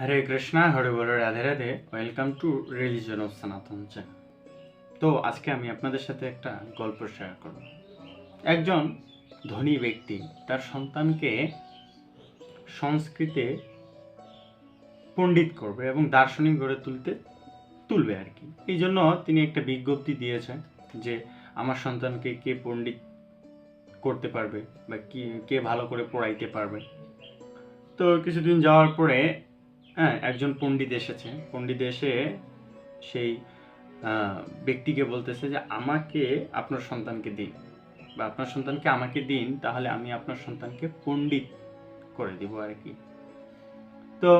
Hare Krishna, Hare ball, Radhe Radhe. Welcome to religion of Sanatan channel তো আজকে আমি আপনাদের সাথে একটা গল্প শেয়ার করব। একজন ধনী ব্যক্তি, তার সন্তানকে সংস্কৃতে পণ্ডিত করবে এবং দার্শনিক গড়ে তুলতে তুলবে আর কি। এই জন্য তিনি একটা বিজ্ঞপ্তি দিয়েছেন যে, আমার সন্তানকে কে পণ্ডিত করতে পারবে বা কি, কে ভালো করে পড়াইতে পারবে? তো কিছুদিন যাওয়ার পরে হ্যাঁ একজন পণ্ডিত এসেছে। পণ্ডিত এসে সেই ব্যক্তিকে বলতেছে যে, আমাকে আপনার সন্তানকে দিন বা আপনার সন্তানকে আমাকে দিন, তাহলে আমি আপনার সন্তানকে পণ্ডিত করে দিব আর কি তো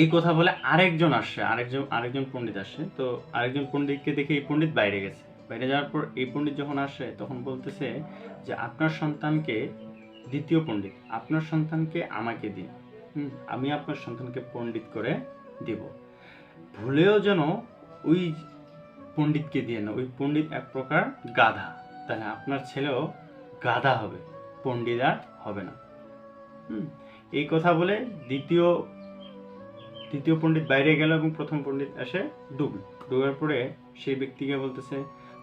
এই কথা বলে আরেকজন আসছে, আরেকজন আরেকজন পণ্ডিত আসে তো আরেকজন পণ্ডিতকে দেখে এই পণ্ডিত বাইরে গেছে। বাইরে যাওয়ার পর এই পণ্ডিত যখন আসে, তখন বলতেছে যে, আপনার সন্তানকে দ্বিতীয় পণ্ডিত, আপনার সন্তানকে আমাকে দিন। আমি আপনার সন্তানকে পণ্ডিত করে দিব। ভুলেও যেন ওই পণ্ডিতকে দিয়ে না ওই পণ্ডিত এক প্রকার গাধা। তাহলে আপনার ছেলেও গাধা হবে পণ্ডিত আর হবে না। হুম, এই কথা বলে দ্বিতীয় দ্বিতীয় পণ্ডিত বাইরে গেল এবং প্রথম পণ্ডিত এসে ডুবল ডুবার পরে সেই ব্যক্তিকে বলতেছে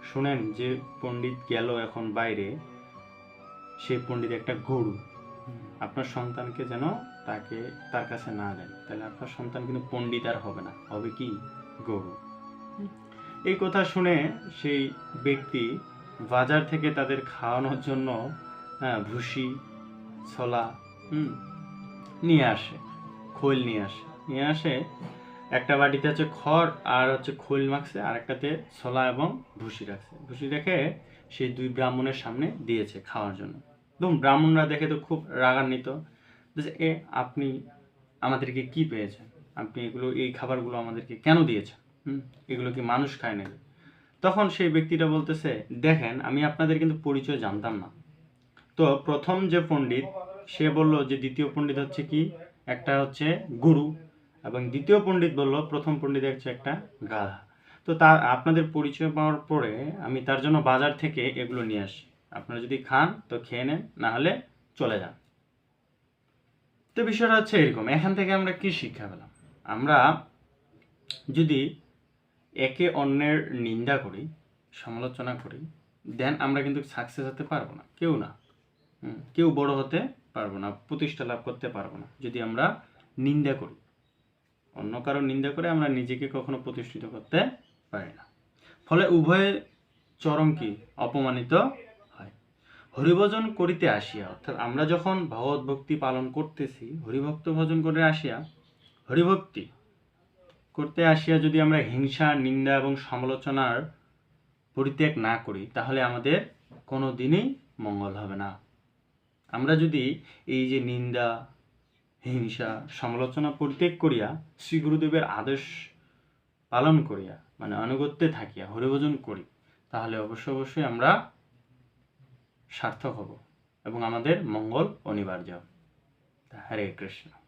শুনেন যে পণ্ডিত গেল এখন বাইরে সেই পণ্ডিত একটা গরু। আপনার সন্তানকে যেন তাকে তার কাছে না দেন। তাহলে আপনার সন্তান কিন্তু পণ্ডিত আর হবে না। হবে কি? গরু। এই কথা শুনে সেই ব্যক্তি বাজার থেকে তাদের খাওয়ানোর জন্য হ্যাঁ ভুসি ছোলা হুম নিয়ে আসে। খোল নিয়ে আসে। নিয়ে আসে একটা বাটিতে হচ্ছে খড় আর হচ্ছে খোল মাখছে আর একটাতে ছোলা এবং ভুসি রাখছে। ভুসি রেখে সেই দুই ব্রাহ্মণের সামনে দিয়েছে খাওয়ার জন্য। এবং ব্রাহ্মণরা দেখে তো খুব রাগান্বিত যে এ, আপনি আমাদেরকে কি পেয়েছেন? আপনি এগুলো, এই খাবারগুলো আমাদেরকে কেন দিয়েছেন? এগুলো কি মানুষ খায় নাকি? তখন সেই ব্যক্তিটা বলতেছে, দেখেন, আমি আপনাদের কিন্তু পরিচয় জানতাম না। তো প্রথম যে পণ্ডিত, সে বলল যে দ্বিতীয় পণ্ডিত হচ্ছে কি? একটা হচ্ছে গুরু এবং দ্বিতীয় পণ্ডিত বলল, প্রথম পণ্ডিত হচ্ছে একটা গাধা। তো তার, আপনাদের পরিচয় পাওয়ার পরে আমি তার জন্য বাজার থেকে এগুলো নিয়ে আসি আপনারা যদি খান, তো খেয়ে নেন, না হলে চলে যান। তো বিষয়টা হচ্ছে এরকম, এখান থেকে আমরা কি শিক্ষা পেলাম? আমরা যদি একে অন্যের নিন্দা করি, সমালোচনা করি, দেন আমরা কিন্তু সাকসেস হতে পারব না। কেউ না। কেউ বড় হতে পারব না, প্রতিষ্ঠা লাভ করতে পারব না, যদি আমরা নিন্দা করি। অন্য কারও নিন্দা করে আমরা নিজেকে কখনো প্রতিষ্ঠিত করতে পারি না। ফলে উভয় চরম কি? অপমানিত হরিভজন করিতে আসিয়া, অর্থাৎ আমরা যখন ভগবত ভক্তি পালন করতেছি, হরিভক্ত ভজন করে আসিয়া, হরিভক্তি করতে আসিয়া যদি আমরা হিংসা, নিন্দা এবং সমালোচনার পরিত্যাগ না করি, তাহলে আমাদের কোনো দিনই মঙ্গল হবে না। আমরা যদি এই যে নিন্দা, হিংসা, সমালোচনা পরিত্যাগ করিয়া শ্রী গুরুদেবের আদেশ পালন করিয়া মানে আনুগত্যে থাকিয়া, হরিভজন করি, তাহলে অবশ্য অবশ্যই আমরা সার্থক হব এবং আমাদের মঙ্গল অনিবার্য। হরে কৃষ্ণ।